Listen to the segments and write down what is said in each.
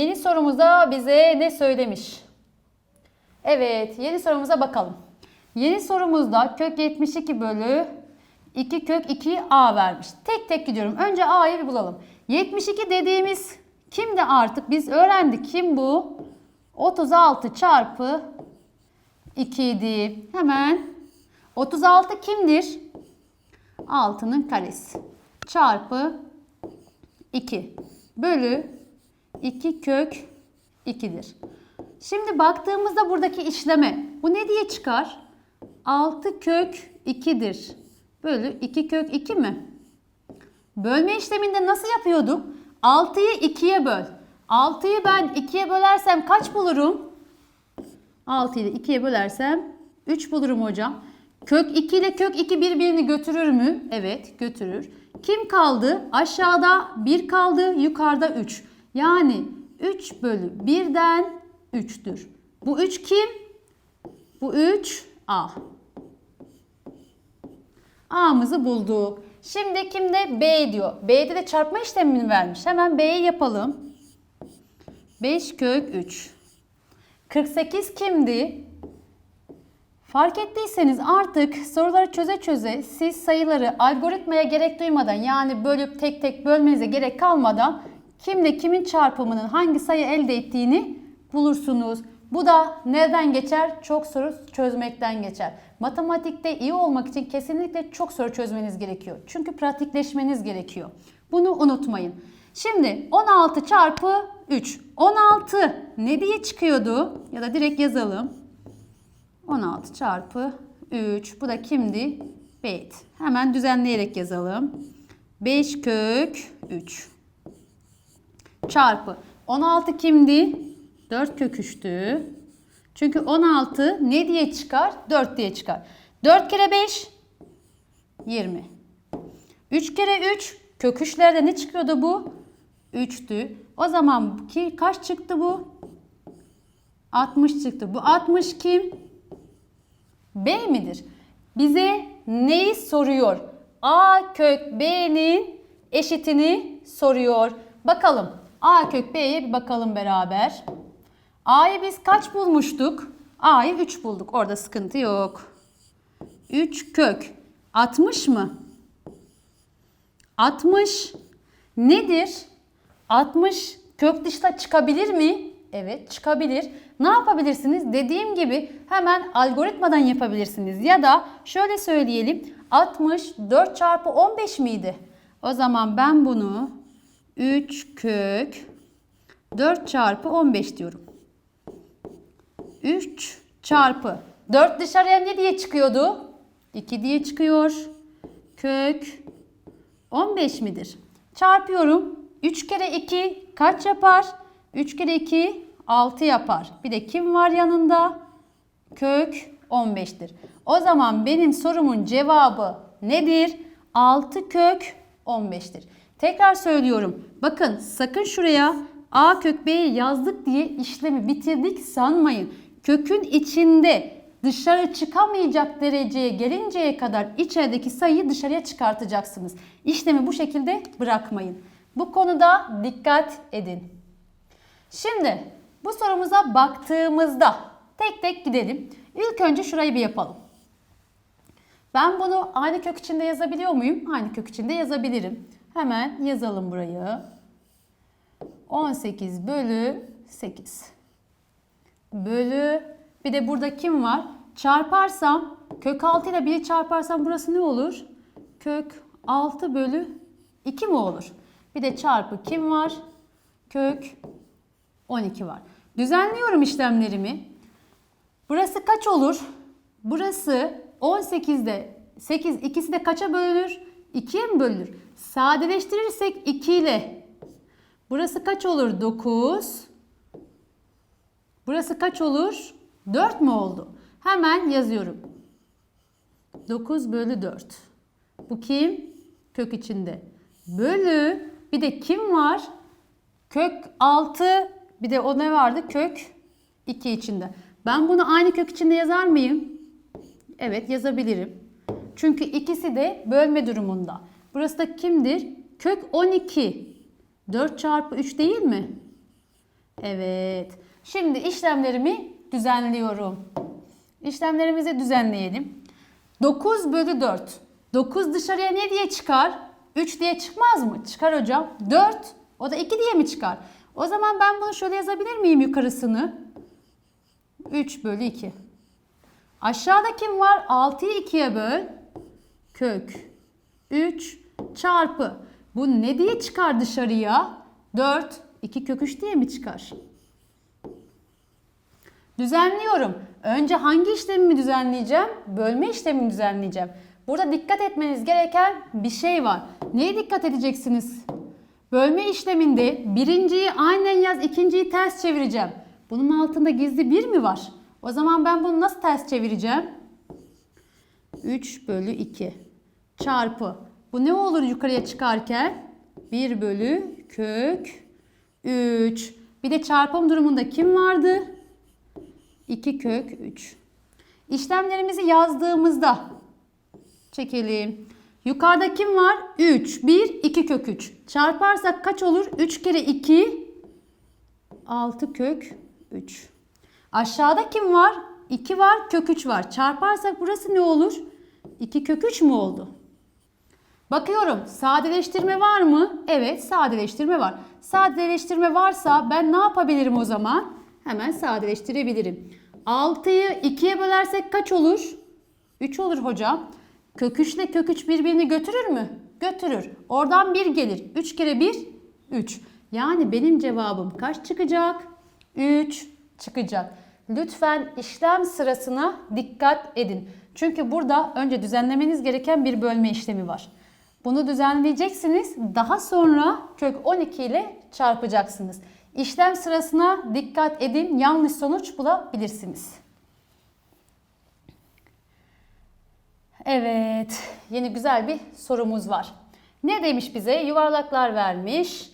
Yeni sorumuzda bize ne söylemiş? Evet, yeni sorumuza bakalım. Yeni sorumuzda kök 72 bölü 2 kök 2 a vermiş. Tek tek gidiyorum. Önce a'yı bir bulalım. 72 dediğimiz kimdi artık? Biz öğrendik. Kim bu? 36 çarpı 2 idi. Hemen 36 kimdir? 6'nın karesi. Çarpı 2 bölü 2 kök 2'dir. Şimdi baktığımızda buradaki işleme bu ne diye çıkar? 6 kök 2'dir. Bölü 2 kök 2 mi? Bölme işleminde nasıl yapıyorduk? 6'yı 2'ye böl. 6'yı ben 2'ye bölersem kaç bulurum? 6'yı da 2'ye bölersem 3 bulurum hocam. Kök 2 ile kök 2 birbirini götürür mü? Evet götürür. Kim kaldı? Aşağıda 1 kaldı, yukarıda 3. Yani 3 bölü 1'den 3'tür. Bu 3 kim? Bu 3 A. A'mızı bulduk. Şimdi kimde? B diyor. B'de de çarpma işlemini vermiş. Hemen B'yi yapalım. 5 kök 3. 48 kimdi? Fark ettiyseniz artık soruları çöze çöze siz sayıları algoritmaya gerek duymadan yani bölüp tek tek bölmenize gerek kalmadan kimle kimin çarpımının hangi sayı elde ettiğini bulursunuz. Bu da nereden geçer? Çok soru çözmekten geçer. Matematikte iyi olmak için kesinlikle çok soru çözmeniz gerekiyor. Çünkü pratikleşmeniz gerekiyor. Bunu unutmayın. Şimdi 16 çarpı 3. 16 ne diye çıkıyordu? Ya da direkt yazalım. 16 çarpı 3. Bu da kimdi? Beyt. Hemen düzenleyerek yazalım. 5 kök 3. Çarpı. 16 kimdi? 4 kök 3'tü. Çünkü 16 ne diye çıkar? 4 diye çıkar. 4 kere 5 20. 3 kere 3 kök 3'lerde ne çıkıyordu bu? 3'tü. O zaman ki kaç çıktı bu? 60 çıktı. Bu 60 kim? B midir? Bize neyi soruyor? A kök B'nin eşitini soruyor. Bakalım. A kök B'ye bir bakalım beraber. A'yı biz kaç bulmuştuk? A'yı 3 bulduk. Orada sıkıntı yok. 3 kök. 60 mı? 60 nedir? 60 kök dışta çıkabilir mi? Evet çıkabilir. Ne yapabilirsiniz? Dediğim gibi hemen algoritmadan yapabilirsiniz. Ya da şöyle söyleyelim. 60 4 çarpı 15 miydi? O zaman ben bunu 3 kök 4 çarpı 15 diyorum. 3 çarpı 4 dışarıya ne diye çıkıyordu? 2 diye çıkıyor. Kök 15 midir? Çarpıyorum. 3 kere 2 kaç yapar? 3 kere 2 6 yapar. Bir de kim var yanında? Kök 15'tir. O zaman benim sorumun cevabı nedir? 6 kök 15'tir. Tekrar söylüyorum. Bakın sakın şuraya a kök b'yi yazdık diye işlemi bitirdik sanmayın. Kökün içinde dışarı çıkamayacak dereceye gelinceye kadar içerideki sayıyı dışarıya çıkartacaksınız. İşlemi bu şekilde bırakmayın. Bu konuda dikkat edin. Şimdi bu sorumuza baktığımızda tek tek gidelim. İlk önce şurayı bir yapalım. Ben bunu aynı kök içinde yazabiliyor muyum? Aynı kök içinde yazabilirim. Hemen yazalım burayı. 18 bölü 8. Bölü bir de burada kim var? Çarparsam kök 6 ile 1'i çarparsam burası ne olur? Kök 6 bölü 2 mi olur? Bir de çarpı kim var? Kök 12 var. Düzenliyorum işlemlerimi. Burası kaç olur? Burası 18'de 8 ikisi de kaça bölünür? 2'ye mi bölünür? Sadeleştirirsek 2 ile burası kaç olur? 9. Burası kaç olur? 4 mü oldu? Hemen yazıyorum. 9 bölü 4. Bu kim? Kök içinde. Bölü bir de kim var? Kök 6 bir de o ne vardı? Kök 2 içinde. Ben bunu aynı kök içinde yazar mıyım? Evet yazabilirim. Çünkü ikisi de bölme durumunda. Burası da kimdir? Kök 12. 4 çarpı 3 değil mi? Evet. Şimdi işlemlerimi düzenliyorum. İşlemlerimizi düzenleyelim. 9 bölü 4. 9 dışarıya ne diye çıkar? 3 diye çıkmaz mı? Çıkar hocam. 4. O da 2 diye mi çıkar? O zaman ben bunu şöyle yazabilir miyim yukarısını? 3 bölü 2. Aşağıda kim var? 6'yı 2'ye böl. Kök. 3 çarpı. Bu ne diye çıkar dışarıya? 4. 2 kök 3 diye mi çıkar? Düzenliyorum. Önce hangi işlemimi düzenleyeceğim? Bölme işlemini düzenleyeceğim. Burada dikkat etmeniz gereken bir şey var. Neye dikkat edeceksiniz? Bölme işleminde birinciyi aynen yaz, ikinciyi ters çevireceğim. Bunun altında gizli bir mi var? O zaman ben bunu nasıl ters çevireceğim? 3 bölü 2 çarpı. Bu ne olur yukarıya çıkarken? 1 bölü kök 3. Bir de çarpım durumunda kim vardı? 2 kök 3. İşlemlerimizi yazdığımızda çekelim. Yukarıda kim var? 3, 1, 2 kök 3. Çarparsak kaç olur? 3 kere 2, 6 kök 3. Aşağıda kim var? 2 var, kök 3 var. Çarparsak burası ne olur? 2 kök 3 mü oldu? Bakıyorum sadeleştirme var mı? Evet sadeleştirme var. Sadeleştirme varsa ben ne yapabilirim o zaman? Hemen sadeleştirebilirim. 6'yı 2'ye bölersek kaç olur? 3 olur hocam. Kök 3 ile kök 3 birbirini götürür mü? Götürür. Oradan 1 gelir. 3 kere 1 3. Yani benim cevabım kaç çıkacak? 3 çıkacak. Lütfen işlem sırasına dikkat edin. Çünkü burada önce düzenlemeniz gereken bir bölme işlemi var. Bunu düzenleyeceksiniz. Daha sonra kök 12 ile çarpacaksınız. İşlem sırasına dikkat edin. Yanlış sonuç bulabilirsiniz. Evet, yeni güzel bir sorumuz var. Ne demiş bize? Yuvarlaklar vermiş,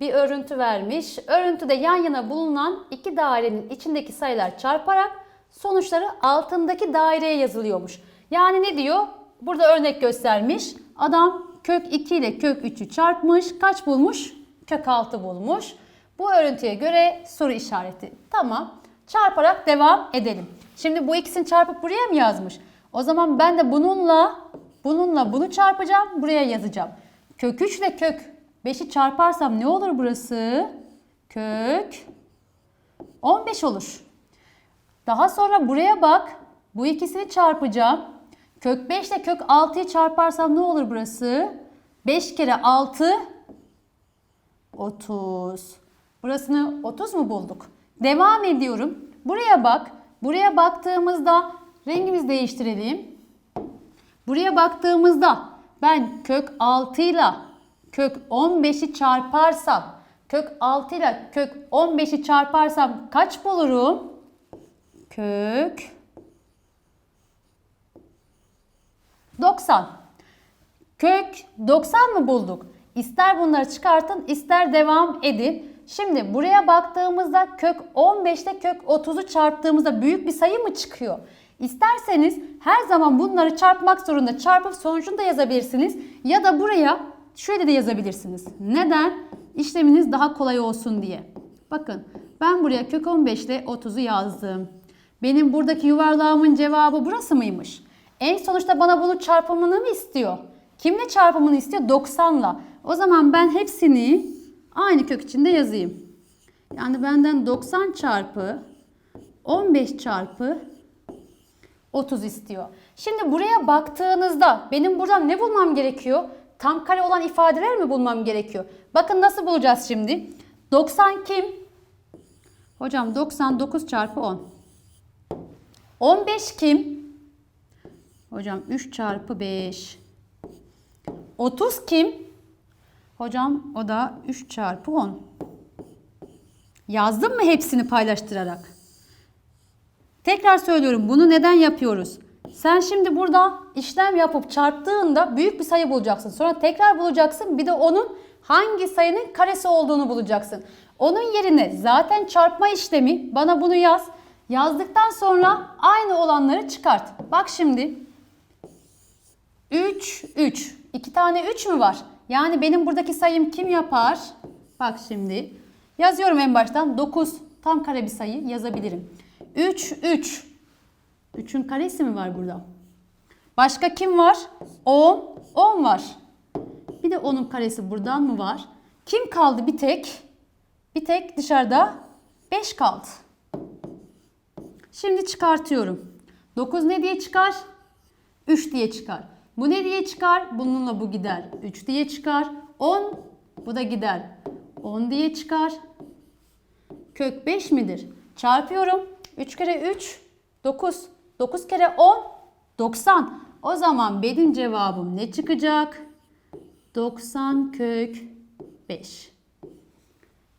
bir örüntü vermiş. Örüntüde yan yana bulunan iki dairenin içindeki sayılar çarparak sonuçları altındaki daireye yazılıyormuş. Yani ne diyor? Burada örnek göstermiş. Adam kök 2 ile kök 3'ü çarpmış. Kaç bulmuş? Kök 6 bulmuş. Bu örüntüye göre soru işareti. Tamam. Çarparak devam edelim. Şimdi bu ikisini çarpıp buraya mı yazmış? O zaman ben de bununla bununla bunu çarpacağım. Buraya yazacağım. Kök 3 ile kök 5'i çarparsam ne olur burası? Kök 15 olur. Daha sonra buraya bak. Bu ikisini çarpacağım. Kök 5 ile kök 6'yı çarparsam ne olur burası? 5 kere 6 30. Burasını 30 mu bulduk? Devam ediyorum. Buraya bak. Buraya baktığımızda rengimizi değiştirelim. Buraya baktığımızda ben kök 6 ile kök 15'i çarparsam kök 6 ile kök 15'i çarparsam kaç bulurum? Kök 90. Kök 90 mı bulduk? İster bunları çıkartın ister devam edin. Şimdi buraya baktığımızda kök 15 ile kök 30'u çarptığımızda büyük bir sayı mı çıkıyor? İsterseniz her zaman bunları çarpmak zorunda çarpıp sonucunu da yazabilirsiniz. Ya da buraya şöyle de yazabilirsiniz. Neden? İşleminiz daha kolay olsun diye. Bakın ben buraya kök 15 ile 30'u yazdım. Benim buradaki yuvarlağımın cevabı burası mıymış? En sonuçta bana bunun çarpımını mı istiyor? Kimle çarpımını istiyor? 90'la. O zaman ben hepsini aynı kök içinde yazayım. Yani benden 90 çarpı 15 çarpı 30 istiyor. Şimdi buraya baktığınızda benim buradan ne bulmam gerekiyor? Tam kare olan ifadeler mi bulmam gerekiyor? Bakın nasıl bulacağız şimdi? 90 kim? Hocam 99 çarpı 10. 15 kim? Hocam 3 çarpı 5. 30 kim? Hocam o da 3 çarpı 10. Yazdım mı hepsini paylaştırarak? Tekrar söylüyorum bunu neden yapıyoruz? Sen şimdi burada işlem yapıp çarptığında büyük bir sayı bulacaksın. Sonra tekrar bulacaksın. Bir de onun hangi sayının karesi olduğunu bulacaksın. Onun yerine zaten çarpma işlemi bana bunu yaz. Yazdıktan sonra aynı olanları çıkart. Bak şimdi 3, 3. 2 tane 3 mü var? Yani benim buradaki sayım kim yapar? Bak şimdi. Yazıyorum en baştan 9 tam kare bir sayı yazabilirim. 3 3. 3'ün karesi mi var burada? Başka kim var? 10. 10 var. Bir de 10'un karesi buradan mı var? Kim kaldı bir tek? Bir tek dışarıda 5 kaldı. Şimdi çıkartıyorum. 9 ne diye çıkar? 3 diye çıkar. Bu ne diye çıkar? Bununla bu gider. 3 diye çıkar. 10 bu da gider. 10 diye çıkar. Kök 5 midir? Çarpıyorum. 3 kere 3 9. 9 kere 10 90. O zaman benim cevabım ne çıkacak? 90 kök 5.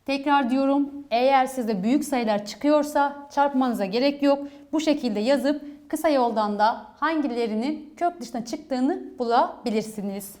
Tekrar diyorum eğer size büyük sayılar çıkıyorsa çarpmanıza gerek yok. Bu şekilde yazıp kısa yoldan da hangilerinin kök dışına çıktığını bulabilirsiniz.